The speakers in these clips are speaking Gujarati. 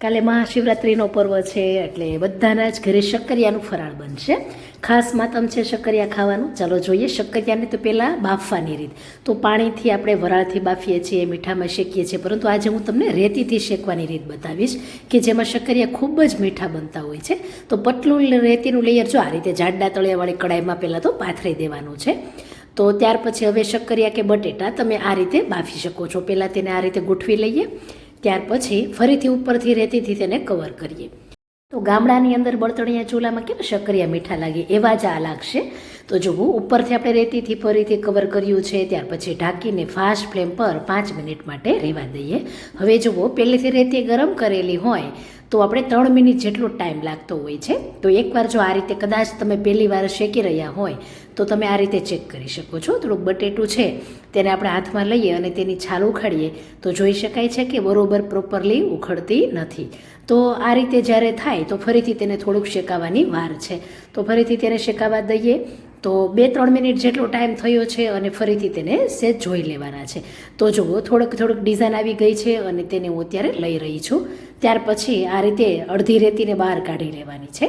કાલે મહાશિવરાત્રિનો પર્વ છે એટલે બધાના જ ઘરે શક્કરિયાનું ફરાળ બનશે. ખાસ માતમ છે શક્કરિયા ખાવાનું. ચાલો જોઈએ શક્કરિયાને તો પહેલાં બાફવાની રીત. તો પાણીથી આપણે વરાળથી બાફીએ છીએ, મીઠામાં શેકીએ છીએ. પરંતુ આજે હું તમને રેતીથી શેકવાની રીત બતાવીશ કે જેમાં શક્કરિયા ખૂબ જ મીઠા બનતા હોય છે. તો પતલું રેતીનું લેયર જો આ રીતે જાડા તળિયાવાળી કડાઈમાં પહેલાં તો પાથરી દેવાનું છે. તો ત્યાર પછી હવે શક્કરિયા કે બટેટા તમે આ રીતે બાફી શકો છો. પહેલાં તેને આ રીતે ગોઠવી લઈએ. ત્યાર પછી ફરીથી ઉપરથી રેતીથી તેને કવર કરીએ. તો ગામડાની અંદર બળતણિયા ચૂલામાં કેમ શક્કરિયા મીઠા લાગે એવા જ આ લાગશે? તો જુઓ, ઉપરથી આપણે રેતીથી ફરીથી કવર કર્યું છે, ત્યાર પછી ઢાંકીને ફાસ્ટ ફ્લેમ પર પાંચ મિનિટ માટે રહેવા દઈએ. હવે જુઓ, પહેલેથી રેતી ગરમ કરેલી હોય તો આપણે ત્રણ મિનિટ જેટલો ટાઈમ લાગતો હોય છે. તો એકવાર જો આ રીતે કદાચ તમે પહેલી વાર શેકી રહ્યા હોય, તો તમે આ રીતે ચેક કરી શકો છો. થોડુંક બટેટું છે, તેને આપણે હાથમાં લઈએ અને તેની છાલ ઉખાડીએ, તો જોઈ શકાય છે કે બરોબર પ્રોપરલી ઉખડતી નથી. તો આ રીતે જ્યારે થાય, તો ફરીથી તેને થોડુંક શેકાવાની વાર છે. તો ફરીથી તેને શેકાવા દઈએ. તો બે, ત્રણ મિનિટ જેટલો ટાઈમ થયો છે અને ફરીથી તેને સેજ જોઈ લેવાના છે. તો જુઓ, થોડુંક થોડુંક ડિઝાઇન આવી ગઈ છે અને તેને હું અત્યારે લઈ રહી છું. ત્યાર પછી આ રીતે અડધી રેતીને બહાર કાઢી લેવાની છે.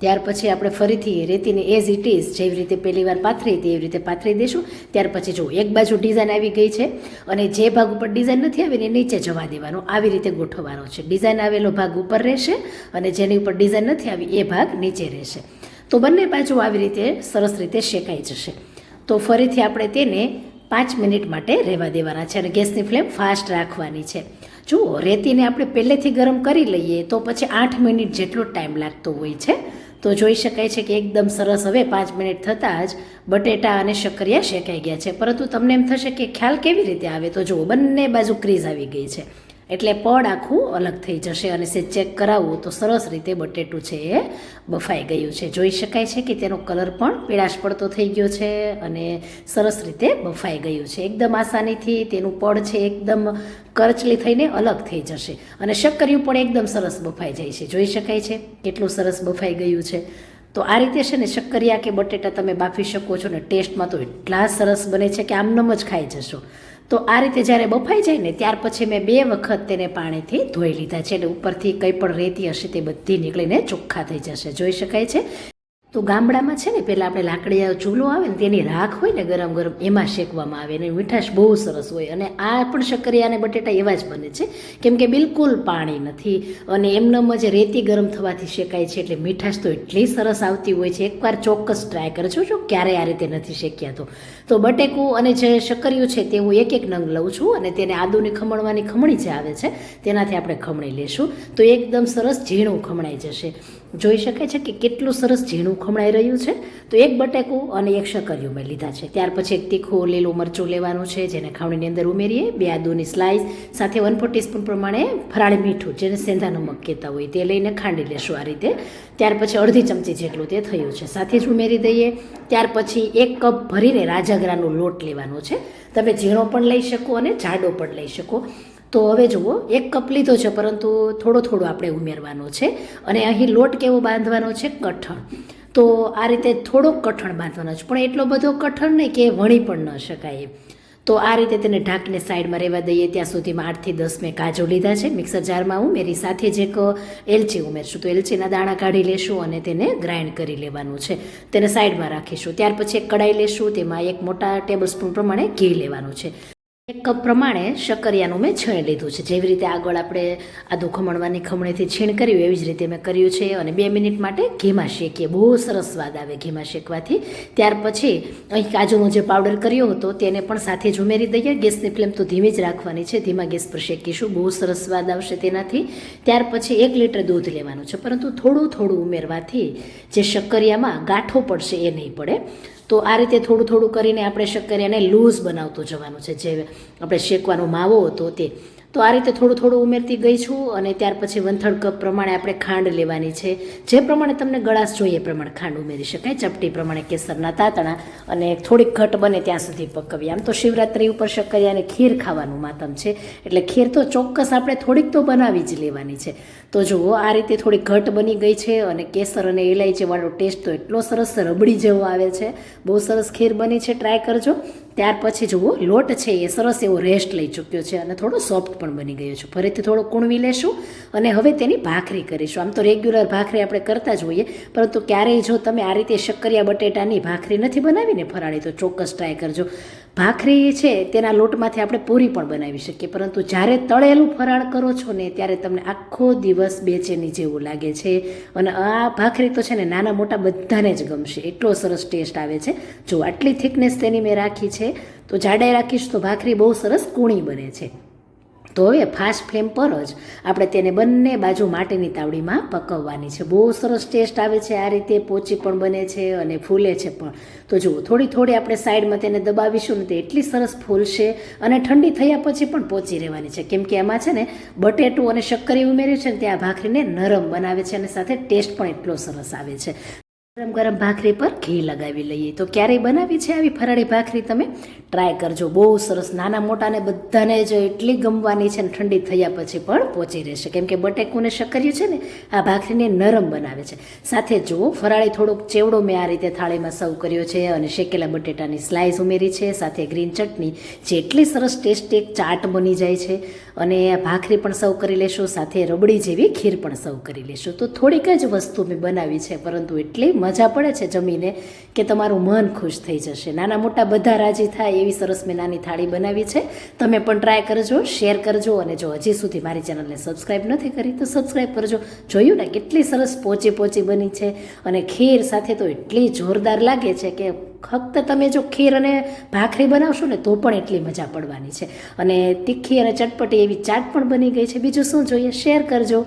ત્યાર પછી આપણે ફરીથી રેતીને એઝ ઇટ ઇઝ જેવી રીતે પહેલી વાર પાથરી હતી એવી રીતે પાથરી દઈશું. ત્યાર પછી જો એક બાજુ ડિઝાઇન આવી ગઈ છે અને જે ભાગ ઉપર ડિઝાઇન નથી આવી ને એ નીચે જવા દેવાનો. આવી રીતે ગોઠવવાનો છે. ડિઝાઇન આવેલો ભાગ ઉપર રહેશે અને જેની ઉપર ડિઝાઇન નથી આવી એ ભાગ નીચે રહેશે. તો બંને બાજુ આવી રીતે સરસ રીતે શેકાઈ જશે. તો ફરીથી આપણે તેને પાંચ મિનિટ માટે રહેવા દેવાના છે અને ગેસની ફ્લેમ ફાસ્ટ રાખવાની છે. જુઓ, રેતીને આપણે પહેલેથી ગરમ કરી લઈએ તો પછી આઠ મિનિટ જેટલો ટાઈમ લાગતો હોય છે. તો જોઈ શકાય છે કે એકદમ સરસ હવે પાંચ મિનિટ થતાં જ બટેટા અને શક્કરિયા શેકાઈ ગયા છે. પરંતુ તમને એમ થશે કે ખ્યાલ કેવી રીતે આવે? તો જુઓ, બંને બાજુ ક્રીઝ આવી ગઈ છે. એટલે પડ આખું અલગ થઈ જશે અને સે ચેક કરાવવું તો સરસ રીતે બટેટું છે એ બફાઈ ગયું છે. જોઈ શકાય છે કે તેનો કલર પણ પીળાશ પડતો થઈ ગયો છે અને સરસ રીતે બફાઈ ગયું છે. એકદમ આસાનીથી તેનું પડ છે એકદમ કરચલી થઈને અલગ થઈ જશે અને શક્કરિયું પણ એકદમ સરસ બફાઈ જાય છે. જોઈ શકાય છે કેટલું સરસ બફાઈ ગયું છે. તો આ રીતે છે ને શક્કરિયા કે બટેટા તમે બાફી શકો છો ને ટેસ્ટમાં તો એટલા સરસ બને છે કે આમનમ જ ખાઈ જશો. તો આ રીતે જ્યારે બફાઈ જાય ને, ત્યાર પછી મેં બે વખત તેને પાણીથી ધોઈ લીધા છે એટલે ઉપરથી કંઈ પણ રેતી હશે તે બધી નીકળીને ચોખ્ખા થઈ જશે. જોઈ શકાય છે? તો ગામડામાં છે ને, પહેલાં આપણે લાકડીયા ચૂલો આવે ને, તેની રાખ હોય ને ગરમ ગરમ, એમાં શેકવામાં આવે અને મીઠાશ બહુ સરસ હોય. અને આ પણ શક્કરિયા અને બટેટા એવા જ બને છે. કેમ કે બિલકુલ પાણી નથી અને એમનેમ જ રેતી ગરમ થવાથી શેકાય છે એટલે મીઠાશ તો એટલી સરસ આવતી હોય છે. એકવાર ચોક્કસ ટ્રાય કરજો જો ક્યારેય આ રીતે નથી શેક્યા તો. તો બટેકું અને જે શક્કરિયું છે તે હું એક એક નંગ લઉં છું અને તેને આદુની ખમણવાની ખમણી જે આવે છે, તેનાથી આપણે ખમણી લેશું. તો એકદમ સરસ ઝીણું ખમણાઈ જશે. જોઈ શકાય છે કે કેટલું સરસ ઝીણું ખમણાઈ રહ્યું છે? તો એક બટેકું અને એક શક્કરિયું મેં લીધા છે. ત્યાર પછી એક તીખું લીલું મરચું લેવાનું છે, જેને ખાવણીની અંદર ઉમેરીએ. બે આદુની સ્લાઇસ સાથે વન ફોર ટીસ્પૂન પ્રમાણે ફરાળી મીઠું, જેને સેંધા નમક કહેતા હોય તે લઈને ખાંડી લેશું આ રીતે. ત્યાર પછી અડધી ચમચી જેટલું તે થયું છે. સાથે જ ઉમેરી દઈએ. ત્યાર પછી એક કપ ભરીને રાજગરાનો લોટ લેવાનો છે. તમે ઝીણો પણ લઈ શકો અને જાડો પણ લઈ શકો. તો હવે જુઓ, એક કપ લીધો છે, પરંતુ થોડો થોડો આપણે ઉમેરવાનો છે અને અહીં લોટ કેવો બાંધવાનો છે? કઠણ. તો આ રીતે થોડોક કઠણ બાંધવાનો છે, પણ એટલો બધો કઠણ નહીં કે વણી પણ ન શકાય એમ. તો આ રીતે તેને ઢાંકીને સાઈડમાં રહેવા દઈએ. ત્યાં સુધીમાં આઠથી દસ મેં કાજુ લીધા છે. મિક્સર જારમાં ઉમેરી સાથે જ એક એલચી ઉમેરશું. તો એલચીના દાણા કાઢી લેશું અને તેને ગ્રાઇન્ડ કરી લેવાનું છે. તેને સાઈડમાં રાખીશું. ત્યાર પછી એક કડાઈ લેશું. તેમાં એક મોટા ટેબલ સ્પૂન પ્રમાણે ઘી લેવાનું છે. એક કપ પ્રમાણે શક્કરિયાનું મેં છીણ લીધું છે. જેવી રીતે આગળ આપણે આદું ખમણવાની ખમણીથી છીણ કર્યું, એવી જ રીતે મેં કર્યું છે અને બે મિનિટ માટે ઘીમાં શેકીએ. બહુ સરસ સ્વાદ આવે ઘીમાં શેકવાથી. ત્યાર પછી અહીં કાજુનો જે પાવડર કર્યો હતો તેને પણ સાથે જ ઉમેરી દઈએ. ગેસની ફ્લેમ તો ધીમી જ રાખવાની છે. ધીમા ગેસ પર શેકીશું. બહુ સરસ સ્વાદ આવશે તેનાથી. ત્યાર પછી એક લીટર દૂધ લેવાનું છે. પરંતુ થોડું થોડું ઉમેરવાથી જે શક્કરિયામાં ગાંઠો પડશે એ નહીં પડે. તો આ રીતે થોડું થોડું કરીને આપણે શક્કરિયાને લૂઝ બનાવતું જવાનું છે. જે આપણે શેકવાનો માવો હતો તે તો આ રીતે થોડું થોડું ઉમેરતી ગઈ છું અને ત્યાર પછી વંથળ કપ પ્રમાણે આપણે ખાંડ લેવાની છે. જે પ્રમાણે તમને ગળાશ જોઈએ પ્રમાણે ખાંડ ઉમેરી શકાય. ચપટી પ્રમાણે કેસરના તાતણા અને થોડીક ઘટ બને ત્યાં સુધી પકવીએ આમ તો શિવરાત્રિ ઉપર શક્કરિયાને ખીર ખાવાનું માતમ છે. એટલે ખીર તો ચોક્કસ આપણે થોડીક તો બનાવી જ લેવાની છે. તો જુઓ, આ રીતે થોડી ઘટ બની ગઈ છે અને કેસર અને ઇલાયચીવાળો ટેસ્ટ તો એટલો સરસ રબડી જેવો આવે છે. બહુ સરસ ખીર બની છે. ટ્રાય કરજો. ત્યાર પછી જુઓ, લોટ છે એ સરસ એવો રેસ્ટ લઈ ચૂક્યો છે અને થોડો સોફ્ટ પણ બની ગયો છે. ફરીથી થોડો કૂણવી લેશું અને હવે તેની ભાખરી કરીશું. આમ તો રેગ્યુલર ભાખરી આપણે કરતા જ હોઈએ, પરંતુ ક્યારેય જો તમે આ રીતે શક્કરિયા બટેટાની ભાખરી નથી બનાવીને ફરાળી, તો ચોક્કસ ટ્રાય કરજો. ભાખરી છે, તેના લોટમાંથી આપણે પૂરી પણ બનાવી શકીએ, પરંતુ જ્યારે તળેલું ફરાળ કરો છો ને, ત્યારે તમને આખો દિવસ બેચેની જેવું લાગે છે. અને આ ભાખરી તો છે ને, નાના મોટા બધાને જ ગમશે. એટલો સરસ ટેસ્ટ આવે છે. જો આટલી થિકનેસ તેની મેં રાખી છે, તો જાડાઈ રાખીશ તો ભાખરી બહુ સરસ કૂણી બને છે. તો હવે ફાસ્ટ ફ્લેમ પર જ આપણે તેને બંને બાજુ માટીની તાવડીમાં પકવવાની છે. બહુ સરસ ટેસ્ટ આવે છે. આ રીતે પોચી પણ બને છે અને ફૂલે છે પણ. તો જુઓ, થોડી થોડી આપણે સાઈડમાં તેને દબાવીશું ને તે એટલી સરસ ફૂલશે અને ઠંડી થયા પછી પણ પોચી રહેવાની છે. કેમ કે એમાં છે ને બટેટું અને શક્કરી ઉમેર્યું છે ને તે આ ભાખરીને નરમ બનાવે છે અને સાથે ટેસ્ટ પણ એટલો સરસ આવે છે. ગરમ ગરમ ભાખરી પર ઘી લગાવી લઈએ. તો ક્યારેય બનાવી છે આવી ફરાળી ભાખરી તમે? ટ્રાય કરજો. બહુ સરસ. નાના મોટાને બધાને જ એટલી ગમવાની છે ને ઠંડી થયા પછી પણ પહોંચી રહેશે. કેમ કે બટેકું ને શક્કરિયું છે ને, આ ભાખરીને નરમ બનાવે છે. સાથે જુઓ, ફરાળી થોડોક ચેવડો મેં આ રીતે થાળીમાં સર્વ કર્યો છે અને શેકેલા બટેટાની સ્લાઇસ ઉમેરી છે. સાથે ગ્રીન ચટણી. જે એટલી સરસ ટેસ્ટી એક ચાટ બની જાય છે અને આ ભાખરી પણ સર્વ કરી લેશું. સાથે રબડી જેવી ખીર પણ સર્વ કરી લેશું. તો થોડીક જ વસ્તુ મેં બનાવી છે, પરંતુ એટલી મજા પડે છે જમીને કે તમારું મન ખુશ થઈ જશે. નાના મોટા બધા રાજી થાય એવી સરસ મેં નાની થાળી બનાવી છે. તમે પણ ટ્રાય કરજો, શેર કરજો અને જો હજી સુધી મારી ચેનલને સબસ્ક્રાઈબ નથી કરી તો સબસ્ક્રાઈબ કરજો. જોયું ને કેટલી સરસ પોચી પોચી બની છે અને ખીર સાથે તો એટલી જોરદાર લાગે છે કે ફક્ત તમે જો ખીર અને ભાખરી બનાવશો ને તો પણ એટલી મજા પડવાની છે. અને તીખી અને ચટપટી એવી ચાટ પણ બની ગઈ છે. બીજું શું જોઈએ? શેર કરજો.